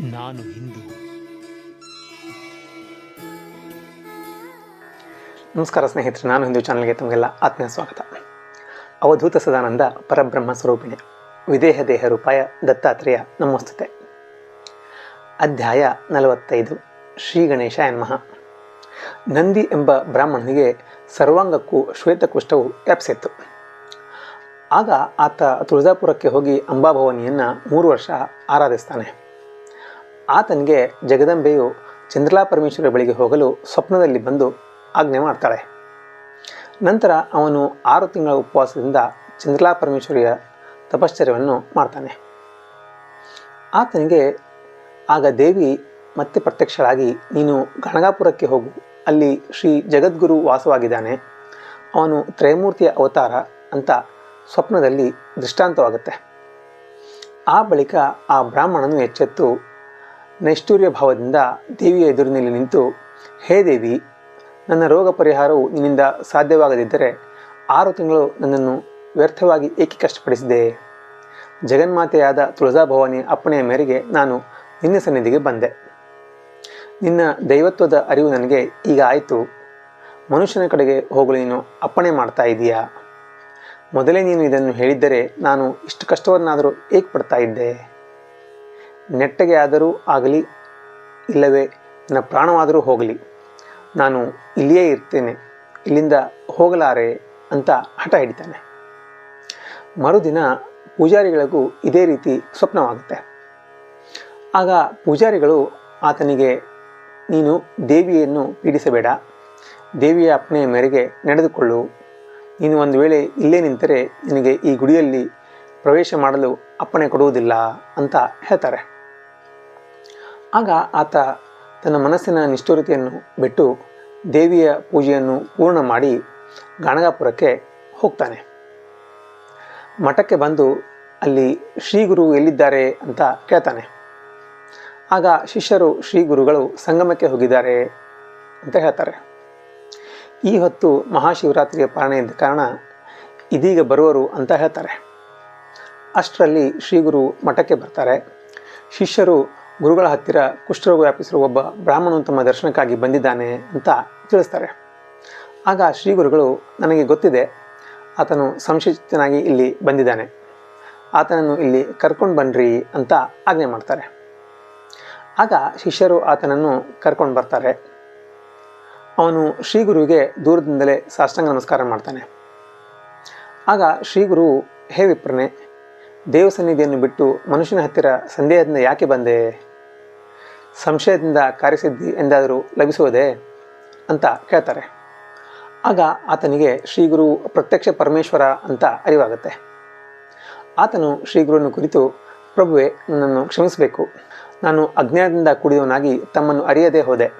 ನಾನು ಹಿಂದೂ. ನಮಸ್ಕಾರ ಸ್ನೇಹಿತರೆ, ನಾನು ಹಿಂದೂ ಚಾನಲ್ಗೆ ತಮಗೆಲ್ಲ ಆತ್ಮೀಯ ಸ್ವಾಗತ. ಅವಧೂತ ಸದಾನಂದ ಪರಬ್ರಹ್ಮ ಸ್ವರೂಪಿಣಿ, ವಿದೇಹ ದೇಹ ರೂಪಾಯ ದತ್ತಾತ್ರೇಯ ನಮೋಸ್ತುತೆ. ಅಧ್ಯಾಯ ನಲವತ್ತೈದು, ಶ್ರೀ ಗಣೇಶ ಎನ್ಮಹ ನಂದಿ ಎಂಬ ಬ್ರಾಹ್ಮಣನಿಗೆ ಸರ್ವಾಂಗಕ್ಕೂ ಶ್ವೇತಕುಷ್ಠವು ವ್ಯಾಪಿಸಿತ್ತು. ಆಗ ಆತ ತುಳಜಾಪುರಕ್ಕೆ ಹೋಗಿ ಅಂಬಾಭವನಿಯನ್ನು ಮೂರು ವರ್ಷ ಆರಾಧಿಸ್ತಾನೆ. ಆತನಿಗೆ ಜಗದಂಬೆಯು ಚಂದ್ರಲಾ ಪರಮೇಶ್ವರ ಬಳಿಗೆ ಹೋಗಲು ಸ್ವಪ್ನದಲ್ಲಿ ಬಂದು ಆಜ್ಞೆ ಮಾಡ್ತಾಳೆ. ನಂತರ ಅವನು ಆರು ತಿಂಗಳ ಉಪವಾಸದಿಂದ ಚಂದ್ರಲಾ ಪರಮೇಶ್ವರಿಯ ತಪಶ್ಚರ್ಯವನ್ನು ಮಾಡ್ತಾನೆ. ಆತನಿಗೆ, ಆಗ ದೇವಿ ಮತ್ತೆ ಪ್ರತ್ಯಕ್ಷಳಾಗಿ ನೀನು ಗಣಗಾಪುರಕ್ಕೆ ಹೋಗು. ಅಲ್ಲಿ ಶ್ರೀ ಜಗದ್ಗುರು ವಾಸವಾಗಿದ್ದಾನೆ. ಅವನು ತ್ರಯಮೂರ್ತಿಯ ಅವತಾರ ಅಂತ ಸ್ವಪ್ನದಲ್ಲಿ ದೃಷ್ಟಾಂತವಾಗುತ್ತೆ. ಆ ಬಳಿಕ ಆ ಬ್ರಾಹ್ಮಣನು ಎಚ್ಚೆತ್ತು ನೈಷ್ಠೂರ್ಯ ಭಾವದಿಂದ ದೇವಿಯ ಎದುರಿನಲ್ಲಿ ನಿಂತು, ಹೇ ದೇವಿ, ನನ್ನ ರೋಗ ಪರಿಹಾರವು ನಿನ್ನಿಂದ ಸಾಧ್ಯವಾಗದಿದ್ದರೆ ಆರು ತಿಂಗಳು ನನ್ನನ್ನು ವ್ಯರ್ಥವಾಗಿ ಏಕೆ ಕಷ್ಟಪಡಿಸಿದೆ? ಜಗನ್ಮಾತೆಯಾದ ತುಳಜಾಭವಾನಿ ಅಪ್ಪಣೆಯ ಮೇರೆಗೆ ನಾನು ನಿನ್ನ ಸನ್ನಿಧಿಗೆ ಬಂದೆ. ನಿನ್ನ ದೈವತ್ವದ ಅರಿವು ನನಗೆ ಈಗ ಆಯಿತು. ಮನುಷ್ಯನ ಕಡೆಗೆ ಹೋಗಲು ನೀನು ಅಪ್ಪಣೆ ಮಾಡ್ತಾ ಇದೀಯಾ? ಮೊದಲೇ ನೀನು ಇದನ್ನು ಹೇಳಿದ್ದರೆ ನಾನು ಇಷ್ಟು ಕಷ್ಟವನ್ನಾದರೂ ಏಕೆ ಪಡ್ತಾ ಇದ್ದೆ? ನೆಟ್ಟಗೆ ಆದರೂ ಆಗಲಿ, ಇಲ್ಲವೇ ನನ್ನ ಪ್ರಾಣವಾದರೂ ಹೋಗಲಿ, ನಾನು ಇಲ್ಲಿಯೇ ಇರ್ತೇನೆ, ಇಲ್ಲಿಂದ ಹೋಗಲಾರೆ ಅಂತ ಹಠ ಹಿಡಿತಾನೆ. ಮರುದಿನ ಪೂಜಾರಿಗಳಿಗೂ ಇದೇ ರೀತಿ ಸ್ವಪ್ನವಾಗುತ್ತೆ. ಆಗ ಪೂಜಾರಿಗಳು ಆತನಿಗೆ, ನೀನು ದೇವಿಯನ್ನು ಪೀಡಿಸಬೇಡ, ದೇವಿಯ ಅಪ್ಪಣೆಯ ಮೇರೆಗೆ ನಡೆದುಕೊಳ್ಳು. ನೀನು ಒಂದು ವೇಳೆ ಇಲ್ಲೇ ನಿಂತರೆ ನಿನಗೆ ಈ ಗುಡಿಯಲ್ಲಿ ಪ್ರವೇಶ ಮಾಡಲು ಅಪ್ಪಣೆ ಕೊಡುವುದಿಲ್ಲ ಅಂತ ಹೇಳ್ತಾರೆ. ಆಗ ಆತ ತನ್ನ ಮನಸ್ಸಿನ ನಿಷ್ಠುರತೆಯನ್ನು ಬಿಟ್ಟು ದೇವಿಯ ಪೂಜೆಯನ್ನು ಪೂರ್ಣ ಮಾಡಿ ಗಾಣಗಾಪುರಕ್ಕೆ ಹೋಗ್ತಾನೆ. ಮಠಕ್ಕೆ ಬಂದು ಅಲ್ಲಿ ಶ್ರೀಗುರು ಎಲ್ಲಿದ್ದಾರೆ ಅಂತ ಕೇಳ್ತಾನೆ. ಆಗ ಶಿಷ್ಯರು ಶ್ರೀ ಗುರುಗಳು ಸಂಗಮಕ್ಕೆ ಹೋಗಿದ್ದಾರೆ ಅಂತ ಹೇಳ್ತಾರೆ. ಈ ಹೊತ್ತು ಮಹಾಶಿವರಾತ್ರಿಯ ಪಾಲನೆ ಇದ್ದ ಕಾರಣ ಇದೀಗ ಬರುವರು ಅಂತ ಹೇಳ್ತಾರೆ. ಅಷ್ಟರಲ್ಲಿ ಶ್ರೀಗುರು ಮಠಕ್ಕೆ ಬರ್ತಾರೆ. ಶಿಷ್ಯರು ಗುರುಗಳ ಹತ್ತಿರ ಕುಷ್ಠರೋಗ ವ್ಯಾಪಿಸಿರುವ ಒಬ್ಬ ಬ್ರಾಹ್ಮಣನು ತಮ್ಮ ದರ್ಶನಕ್ಕಾಗಿ ಬಂದಿದ್ದಾನೆ ಅಂತ ತಿಳಿಸ್ತಾರೆ. ಆಗ ಶ್ರೀ ಗುರುಗಳು, ನನಗೆ ಗೊತ್ತಿದೆ, ಆತನು ಸಂಶಯಿತನಾಗಿ ಇಲ್ಲಿ ಬಂದಿದ್ದಾನೆ. ಆತನನ್ನು ಇಲ್ಲಿ ಕರ್ಕೊಂಡು ಬನ್ನಿರಿ ಅಂತ ಆಜ್ಞೆ ಮಾಡ್ತಾರೆ. ಆಗ ಶಿಷ್ಯರು ಆತನನ್ನು ಕರ್ಕೊಂಡು ಬರ್ತಾರೆ. ಅವನು ಶ್ರೀ ಗುರುವಿಗೆ ದೂರದಿಂದಲೇ ಸಾಷ್ಟಾಂಗ ನಮಸ್ಕಾರ ಮಾಡ್ತಾನೆ. ಆಗ ಶ್ರೀ ಗುರು, ಹೇ ವಿಪ್ರನೆ ದೇವ ಸನ್ನಿಧಿಯನ್ನು ಬಿಟ್ಟು ಮನುಷ್ಯನ ಹತ್ತಿರ ಸಂದೇಹದಿಂದ ಯಾಕೆ ಬಂದೆ? ಸಂಶಯದಿಂದ ಕಾರ್ಯಸಿದ್ಧಿ ಎಂದಾದರೂ ಲಭಿಸುವುದೇ ಅಂತ ಕೇಳ್ತಾರೆ. ಆಗ ಆತನಿಗೆ ಶ್ರೀಗುರು ಪ್ರತ್ಯಕ್ಷ ಪರಮೇಶ್ವರ ಅಂತ ಅರಿವಾಗುತ್ತೆ. ಆತನು ಶ್ರೀಗುರುವನ್ನು ಕುರಿತು, ಪ್ರಭುವೆ, ನನ್ನನ್ನು ಕ್ಷಮಿಸಬೇಕು. ನಾನು ಅಜ್ಞಾನದಿಂದ ಕೂಡಿದವನಾಗಿ ತಮ್ಮನ್ನು ಅರಿಯದೇ ಹೋದೆ.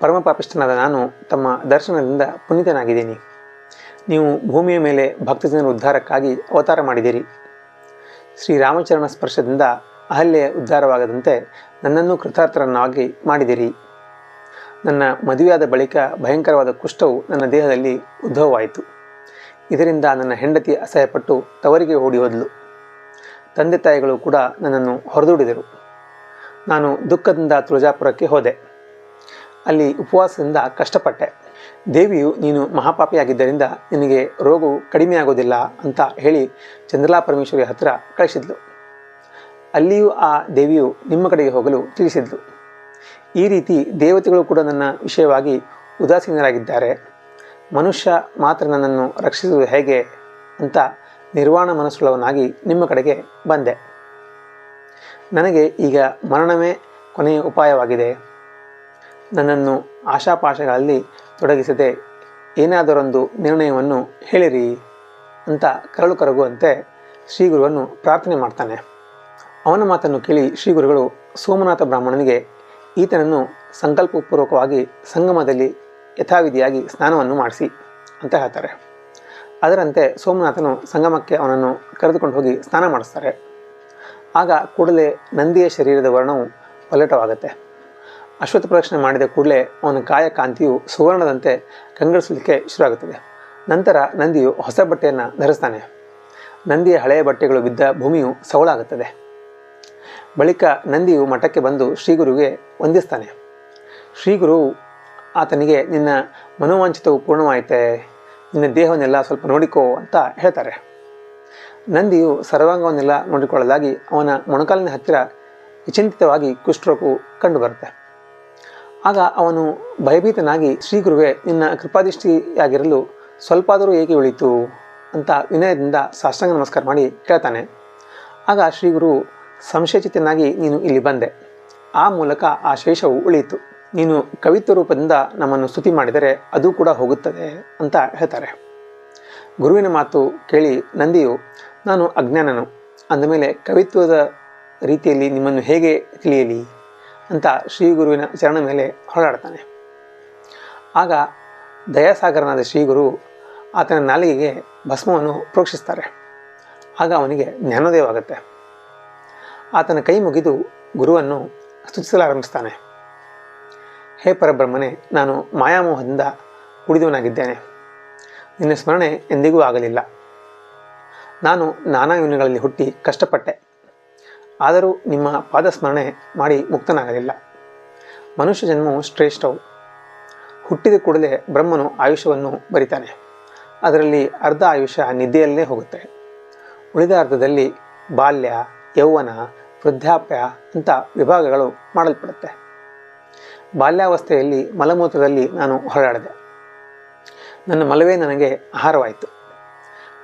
ಪರಮಪಾಪಿಷ್ಠನಾದ ನಾನು ತಮ್ಮ ದರ್ಶನದಿಂದ ಪುನೀತನಾಗಿದ್ದೀನಿ. ನೀವು ಭೂಮಿಯ ಮೇಲೆ ಭಕ್ತಜನರ ಉದ್ಧಾರಕ್ಕಾಗಿ ಅವತಾರ ಮಾಡಿದಿರಿ ಶ್ರೀರಾಮಚರಣ ಸ್ಪರ್ಶದಿಂದ ಅಹಲ್ಯೆ ಉದ್ಧಾರವಾಗದಂತೆ ನನ್ನನ್ನು ಕೃತಾರ್ಥರನ್ನಾಗಿ ಮಾಡಿದಿರಿ. ನನ್ನ ಮದುವೆಯಾದ ಬಳಿಕ ಭಯಂಕರವಾದ ಕುಷ್ಠವು ನನ್ನ ದೇಹದಲ್ಲಿ ಉದ್ಭವವಾಯಿತು ಇದರಿಂದ ನನ್ನ ಹೆಂಡತಿ ಅಸಹ್ಯಪಟ್ಟು ತವರಿಗೆ ಓಡಿ ಹೋದಲು ತಂದೆ ತಾಯಿಗಳು ಕೂಡ ನನ್ನನ್ನು ಹೊರದೂಡಿದರು. ನಾನು ದುಃಖದಿಂದ ತುಳಜಾಪುರಕ್ಕೆ ಹೋದೆ. ಅಲ್ಲಿ ಉಪವಾಸದಿಂದ ಕಷ್ಟಪಟ್ಟೆ. ದೇವಿಯು, ನೀನು ಮಹಾಪಾಪಿಯಾಗಿದ್ದರಿಂದ ನಿನಗೆ ರೋಗವು ಕಡಿಮೆಯಾಗೋದಿಲ್ಲ ಅಂತ ಹೇಳಿ ಚಂದ್ರಲಾ ಪರಮೇಶ್ವರಿ ಹತ್ರ ಕಳಿಸಿದ್ಲು. ಅಲ್ಲಿಯೂ ಆ ದೇವಿಯು ನಿಮ್ಮ ಕಡೆಗೆ ಹೋಗಲು ತಿಳಿಸಿದ್ಲು. ಈ ರೀತಿ ದೇವತೆಗಳು ಕೂಡ ನನ್ನ ವಿಷಯವಾಗಿ ಉದಾಸೀನರಾಗಿದ್ದಾರೆ. ಮನುಷ್ಯ ಮಾತ್ರ ನನ್ನನ್ನು ರಕ್ಷಿಸುವುದು ಹೇಗೆ ಅಂತ ನಿರ್ವಾಣ ಮನಸ್ಸುಳ್ಳವನಾಗಿ ನಿಮ್ಮ ಕಡೆಗೆ ಬಂದೆ. ನನಗೆ ಈಗ ಮರಣವೇ ಕೊನೆಯ ಉಪಾಯವಾಗಿದೆ. ನನ್ನನ್ನು ಆಶಾಪಾಶಗಳಲ್ಲಿ ತೊಡಗಿಸದೆ ಏನಾದರೊಂದು ನಿರ್ಣಯವನ್ನು ಹೇಳಿರಿ ಅಂತ ಕರಳು ಕರಗುವಂತೆ ಶ್ರೀಗುರುವನ್ನು ಪ್ರಾರ್ಥನೆ ಮಾಡ್ತಾನೆ. ಅವನ ಮಾತನ್ನು ಕೇಳಿ ಶ್ರೀಗುರುಗಳು ಸೋಮನಾಥ ಬ್ರಾಹ್ಮಣನಿಗೆ ಈತನನ್ನು ಸಂಕಲ್ಪಪೂರ್ವಕವಾಗಿ ಸಂಗಮದಲ್ಲಿ ಯಥಾವಿಧಿಯಾಗಿ ಸ್ನಾನವನ್ನು ಮಾಡಿಸಿ ಅಂತ ಹೇಳ್ತಾರೆ. ಅದರಂತೆ ಸೋಮನಾಥನು ಸಂಗಮಕ್ಕೆ ಅವನನ್ನು ಕರೆದುಕೊಂಡು ಹೋಗಿ ಸ್ನಾನ ಮಾಡಿಸ್ತಾರೆ. ಆಗ ಕೂಡಲೇ ನಂದಿಯ ಶರೀರದ ವರ್ಣವು ಪಲ್ಲಟವಾಗುತ್ತೆ. ಅಶ್ವತ್ಥ ಪ್ರದಕ್ಷಿಣೆ ಮಾಡಿದ ಕೂಡಲೇ ಅವನ ಕಾಯ ಕಾಂತಿಯು ಸುವರ್ಣದಂತೆ ಕಂಗಳಿಸಲಿಕ್ಕೆ ಶುರುವಾಗುತ್ತದೆ. ನಂತರ ನಂದಿಯು ಹೊಸ ಬಟ್ಟೆಯನ್ನು ಧರಿಸ್ತಾನೆ. ನಂದಿಯ ಹಳೆಯ ಬಟ್ಟೆಗಳು ಬಿದ್ದ ಭೂಮಿಯು ಸವಳಾಗುತ್ತದೆ. ಬಳಿಕ ನಂದಿಯು ಮಠಕ್ಕೆ ಬಂದು ಶ್ರೀಗುರುವಿಗೆ ವಂದಿಸ್ತಾನೆ. ಶ್ರೀಗುರು, ಆತನಿಗೆ, ನಿನ್ನ ಮನೋವಾಂಛಿತವು ಪೂರ್ಣವಾಯಿತೆ, ನಿನ್ನ ದೇಹವನ್ನೆಲ್ಲ ಸ್ವಲ್ಪ ನೋಡಿಕೋ ಅಂತ ಹೇಳ್ತಾರೆ. ನಂದಿಯು ಸರ್ವಾಂಗವನ್ನೆಲ್ಲ ನೋಡಿಕೊಳ್ಳಲಾಗಿ ಅವನ ಮೊಣಕಾಲಿನ ಹತ್ತಿರ ವಿಚಿಂತಿತವಾಗಿ ಕುಷ್ಠರೋಗವು ಕಂಡುಬರುತ್ತೆ. ಆಗ ಅವನು ಭಯಭೀತನಾಗಿ ಶ್ರೀಗುರುವೆ ನಿನ್ನ ಕೃಪಾದಿಷ್ಟಿಯಾಗಿರಲು ಸ್ವಲ್ಪಾದರೂ ಏಕೆ ಉಳಿತು ಅಂತ ವಿನಯದಿಂದ ಸಾಷ್ಟಾಂಗ ನಮಸ್ಕಾರ ಮಾಡಿ ಕೇಳ್ತಾನೆ. ಆಗ ಶ್ರೀಗುರು ಸಂಶಯಚಿತನಾಗಿ ನೀನು ಇಲ್ಲಿ ಬಂದೆ. ಆ ಮೂಲಕ ಆ ಶೇಷವು ಉಳಿಯಿತು. ನೀನು ಕವಿತ್ವ ರೂಪದಿಂದ ನಮ್ಮನ್ನು ಸ್ತುತಿ ಮಾಡಿದರೆ ಅದು ಕೂಡ ಹೋಗುತ್ತದೆ ಅಂತ ಹೇಳ್ತಾರೆ. ಗುರುವಿನ ಮಾತು ಕೇಳಿ ನಂದಿಯು, ನಾನು ಅಜ್ಞಾನನು. ಅಂದಮೇಲೆ ಕವಿತ್ವದ ರೀತಿಯಲ್ಲಿ ನಿಮ್ಮನ್ನು ಹೇಗೆ ತಿಳಿಯಲಿ? ಅಂತ ಶ್ರೀ ಗುರುವಿನ ಚರಣ ಮೇಲೆ ಹೊರಡಾಡ್ತಾನೆ. ಆಗ ದಯಾಸಾಗರನಾದ ಶ್ರೀ ಗುರು ಆತನ ನಾಲಿಗೆಗೆ ಭಸ್ಮವನ್ನು ಪ್ರೋಕ್ಷಿಸ್ತಾರೆ. ಆಗ ಅವನಿಗೆ ಜ್ಞಾನೋದಯವಾಗುತ್ತೆ ಆತನ ಕೈ ಮುಗಿದು ಗುರುವನ್ನು ಸ್ತುತಿಸಲಾರಂಭಿಸ್ತಾನೆ. ಹೇ ಪರಬ್ರಹ್ಮನೇ, ನಾನು ಮಾಯಾಮೋಹದಿಂದ ಕುಡಿದವನಾಗಿದ್ದೇನೆ ನಿನ್ನ ಸ್ಮರಣೆ ಎಂದಿಗೂ ಆಗಲಿಲ್ಲ. ನಾನು ನಾನಾ ಯೋನಿಗಳಲ್ಲಿ ಹುಟ್ಟಿ ಕಷ್ಟಪಟ್ಟೆ. ಆದರೂ ನಿಮ್ಮ ಪಾದಸ್ಮರಣೆ ಮಾಡಿ ಮುಕ್ತನಾಗಲಿಲ್ಲ. ಮನುಷ್ಯ ಜನ್ಮವು ಶ್ರೇಷ್ಠವು. ಹುಟ್ಟಿದ ಕೂಡಲೇ ಬ್ರಹ್ಮನು ಆಯುಷ್ಯವನ್ನು ಬರಿತಾನೆ. ಅದರಲ್ಲಿ ಅರ್ಧ ಆಯುಷ್ಯ ನಿದ್ದೆಯಲ್ಲೇ ಹೋಗುತ್ತೆ. ಉಳಿದ ಅರ್ಧದಲ್ಲಿ ಬಾಲ್ಯ, ಯೌವನ, ವೃದ್ಧಾಪ್ಯ ಅಂತ ವಿಭಾಗಗಳು ಮಾಡಲ್ಪಡುತ್ತೆ. ಬಾಲ್ಯಾವಸ್ಥೆಯಲ್ಲಿ ಮಲಮೂತ್ರದಲ್ಲಿ ನಾನು ಹೊರಡಾಡಿದೆ ನನ್ನ ಮಲವೇ ನನಗೆ ಆಹಾರವಾಯಿತು.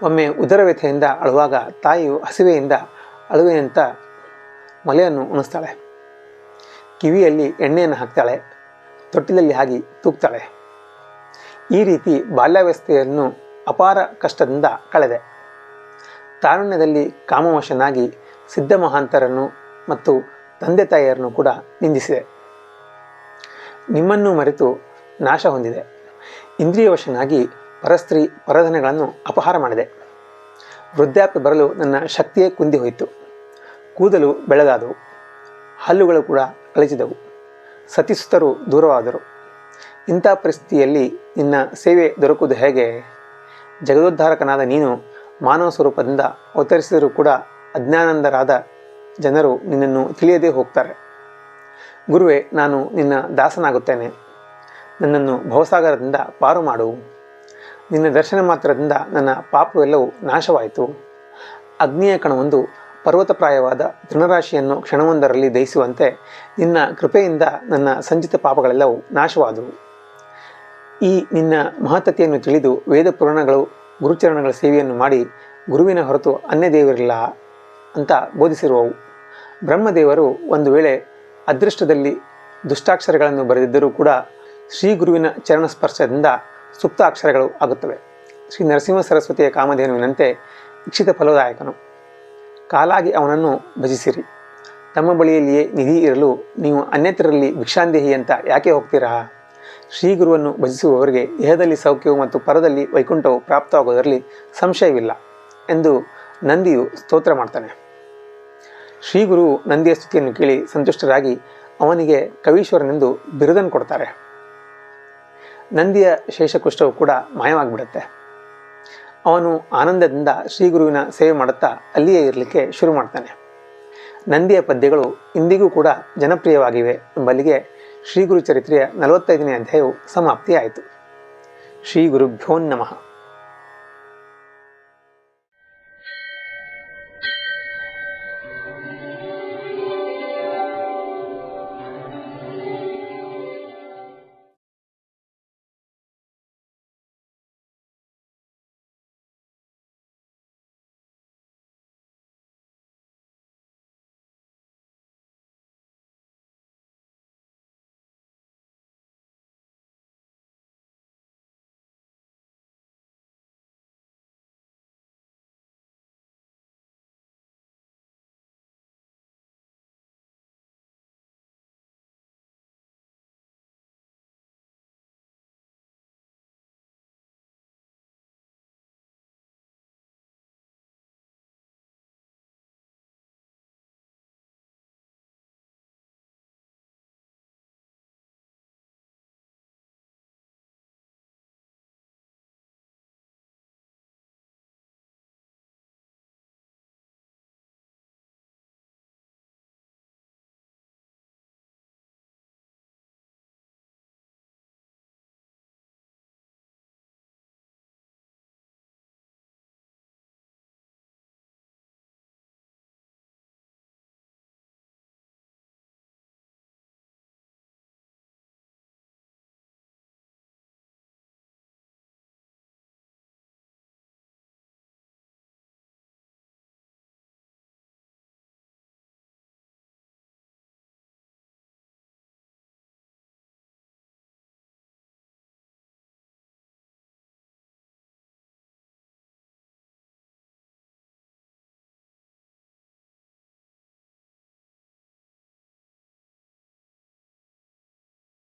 ಒಮ್ಮೆ ಉದರ ವ್ಯಥೆಯಿಂದ ಅಳುವಾಗ ತಾಯಿಯು ಹಸಿವೆಯಿಂದ ಅಳುವೆಯಂತ ಮೊಲೆಯನ್ನು ಉಣಿಸ್ತಾಳೆ. ಕಿವಿಯಲ್ಲಿ ಎಣ್ಣೆಯನ್ನು ಹಾಕ್ತಾಳೆ, ತೊಟ್ಟಿಲಲ್ಲಿ ಹಾಕಿ ತೂಗ್ತಾಳೆ. ಈ ರೀತಿ ಬಾಲ್ಯಾವಸ್ಥೆಯನ್ನು ಅಪಾರ ಕಷ್ಟದಿಂದ ಕಳೆದೆ. ತಾರುಣ್ಯದಲ್ಲಿ ಕಾಮವಶನಾಗಿ ಸಿದ್ಧ ಮಹಾಂತರನ್ನು ಮತ್ತು ತಂದೆ ತಾಯಿಯರನ್ನು ಕೂಡ ನಿಂದಿಸಿದೆ. ನಿಮ್ಮನ್ನು ಮರೆತು ನಾಶ ಹೊಂದಿದೆ. ಇಂದ್ರಿಯವಶನಾಗಿ ಪರಸ್ತ್ರೀ ಪರಧನಗಳನ್ನು ಅಪಹಾರ ಮಾಡಿದೆ. ವೃದ್ಧಾಪ್ಯ ಬರಲು ನನ್ನ ಶಕ್ತಿಯೇ ಕುಂದಿ ಹೋಯಿತು ಕೂದಲು ಬೆಳಗಾದವು. ಹಲ್ಲುಗಳು ಕೂಡ ಕಳಚಿದವು. ಸತಿಸುತ್ತರು ದೂರವಾದರು. ಇಂಥ ಪರಿಸ್ಥಿತಿಯಲ್ಲಿ ನಿನ್ನ ಸೇವೆ ದೊರಕುವುದು ಹೇಗೆ? ಜಗದೋದ್ಧಾರಕನಾದ ನೀನು ಮಾನವ ಸ್ವರೂಪದಿಂದ ಅವತರಿಸಿದರೂ ಕೂಡ ಅಜ್ಞಾನಂದರಾದ ಜನರು ನಿನ್ನನ್ನು ತಿಳಿಯದೇ ಹೋಗ್ತಾರೆ. ಗುರುವೇ, ನಾನು ನಿನ್ನ ದಾಸನಾಗುತ್ತೇನೆ. ನನ್ನನ್ನು ಭವಸಾಗರದಿಂದ ಪಾರು ಮಾಡು. ನಿನ್ನ ದರ್ಶನ ಮಾತ್ರದಿಂದ ನನ್ನ ಪಾಪವೆಲ್ಲವೂ ನಾಶವಾಯಿತು. ಅಗ್ನಿಯ ಕಣವೊಂದು ಪರ್ವತಪ್ರಾಯವಾದ ತೃಣರಾಶಿಯನ್ನು ಕ್ಷಣವೊಂದರಲ್ಲಿ ದಹಿಸುವಂತೆ ನಿನ್ನ ಕೃಪೆಯಿಂದ ನನ್ನ ಸಂಚಿತ ಪಾಪಗಳೆಲ್ಲವೂ ನಾಶವಾದವು. ಈ ನಿನ್ನ ಮಹತ್ತತೆಯನ್ನು ತಿಳಿದು ವೇದ ಪುರಾಣಗಳು, ಗುರುಚರಣಗಳ ಸೇವೆಯನ್ನು ಮಾಡಿ ಗುರುವಿನ ಹೊರತು ಅನ್ಯ ದೇವರಿಲ್ಲ ಅಂತ ಬೋಧಿಸಿರುವವು. ಬ್ರಹ್ಮದೇವರು ಒಂದು ವೇಳೆ ಅದೃಷ್ಟದಲ್ಲಿ ದುಷ್ಟಾಕ್ಷರಗಳನ್ನು ಬರೆದಿದ್ದರೂ ಕೂಡ ಶ್ರೀ ಗುರುವಿನ ಚರಣ ಸ್ಪರ್ಶದಿಂದ ಸುಪ್ತ ಅಕ್ಷರಗಳು ಆಗುತ್ತವೆ. ಶ್ರೀ ನರಸಿಂಹ ಸರಸ್ವತಿಯ ಕಾಮಧೇನುವಿನಂತೆ ಇಕ್ಷಿತ ಫಲದಾಯಕನು. ಕಾಲಾಗಿ ಅವನನ್ನು ಭಜಿಸಿರಿ. ತಮ್ಮ ಬಳಿಯಲ್ಲಿಯೇ ನಿಧಿ ಇರಲು ನೀವು ಅನ್ಯತರಲ್ಲಿ ಭಿಕ್ಷಾಂದೇಹಿ ಅಂತ ಯಾಕೆ ಹೋಗ್ತೀರಾ? ಶ್ರೀ ಗುರುವನ್ನು ಭಜಿಸುವವರಿಗೆ ದೇಹದಲ್ಲಿ ಸೌಖ್ಯವು ಮತ್ತು ಪರದಲ್ಲಿ ವೈಕುಂಠವು ಪ್ರಾಪ್ತವಾಗುವುದರಲ್ಲಿ ಸಂಶಯವಿಲ್ಲ ಎಂದು ನಂದಿಯು ಸ್ತೋತ್ರ ಮಾಡ್ತಾನೆ. ಶ್ರೀ ಗುರು ನಂದಿಯ ಸ್ತುತಿಯನ್ನು ಕೇಳಿ ಸಂತುಷ್ಟರಾಗಿ ಅವನಿಗೆ ಕವೀಶ್ವರನೆಂದು ಬಿರುದನ್ನು ಕೊಡ್ತಾರೆ. ನಂದಿಯ ಶೇಷಕುಷ್ಠವು ಕೂಡ ಮಾಯವಾಗಿಬಿಡುತ್ತೆ. ಅವನು ಆನಂದದಿಂದ ಶ್ರೀ ಗುರುವಿನ ಸೇವೆ ಮಾಡುತ್ತಾ ಅಲ್ಲಿಯೇ ಇರಲಿಕ್ಕೆ ಶುರು ಮಾಡ್ತಾನೆ. ನಂದಿಯ ಪದ್ಯಗಳು ಇಂದಿಗೂ ಕೂಡ ಜನಪ್ರಿಯವಾಗಿವೆ ಎಂಬಲ್ಲಿಗೆ ಶ್ರೀ ಗುರು ಚರಿತ್ರೆಯ ನಲವತ್ತೈದನೇ ಅಧ್ಯಾಯವು ಸಮಾಪ್ತಿಯಾಯಿತು. ಶ್ರೀ ಗುರುಭ್ಯೋ ನಮಃ.